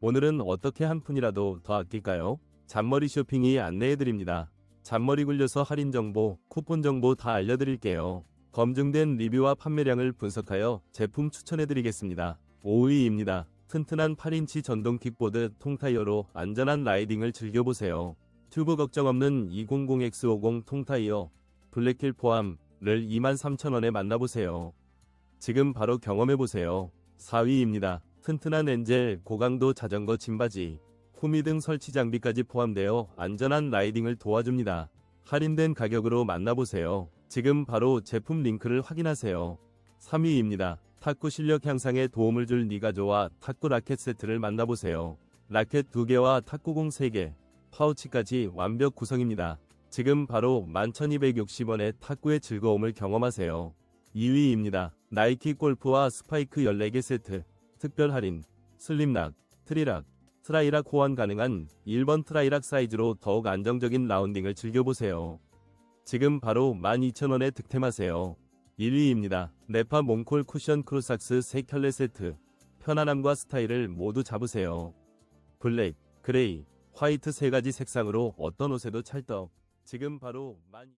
오늘은 어떻게 한 푼이라도 더 아낄까요? 잔머리 쇼핑이 안내해드립니다. 잔머리 굴려서 할인 정보, 쿠폰 정보 다 알려드릴게요. 검증된 리뷰와 판매량을 분석하여 제품 추천해드리겠습니다. 5위입니다. 튼튼한 8인치 전동 킥보드 통타이어로 안전한 라이딩을 즐겨보세요. 튜브 걱정 없는 200X50 통타이어 블랙힐 포함을 23,000원에 만나보세요. 지금 바로 경험해보세요. 4위입니다. 튼튼한 엔젤 고강도 자전거 짐바지 후미 등 설치 장비까지 포함되어 안전한 라이딩을 도와줍니다. 할인된 가격으로 만나보세요. 지금 바로 제품 링크를 확인하세요. 3위입니다. 탁구 실력 향상에 도움을 줄 니가조와 탁구 라켓 세트를 만나보세요. 라켓 2개와 탁구공 3개, 파우치까지 완벽 구성입니다. 지금 바로 11,260원에 탁구의 즐거움을 경험하세요. 2위입니다. 나이키 골프와 스파이크 14개 세트, 특별 할인, 슬림락, 트리락, 트라이락 호환 가능한 1번 트라이락 사이즈로 더욱 안정적인 라운딩을 즐겨보세요. 지금 바로 12,000원에 득템하세요. 1위입니다. 네파 몽콜 쿠션 크로삭스 3켤레 세트. 편안함과 스타일을 모두 잡으세요. 블랙, 그레이, 화이트 세 가지 색상으로 어떤 옷에도 찰떡. 지금 바로 만...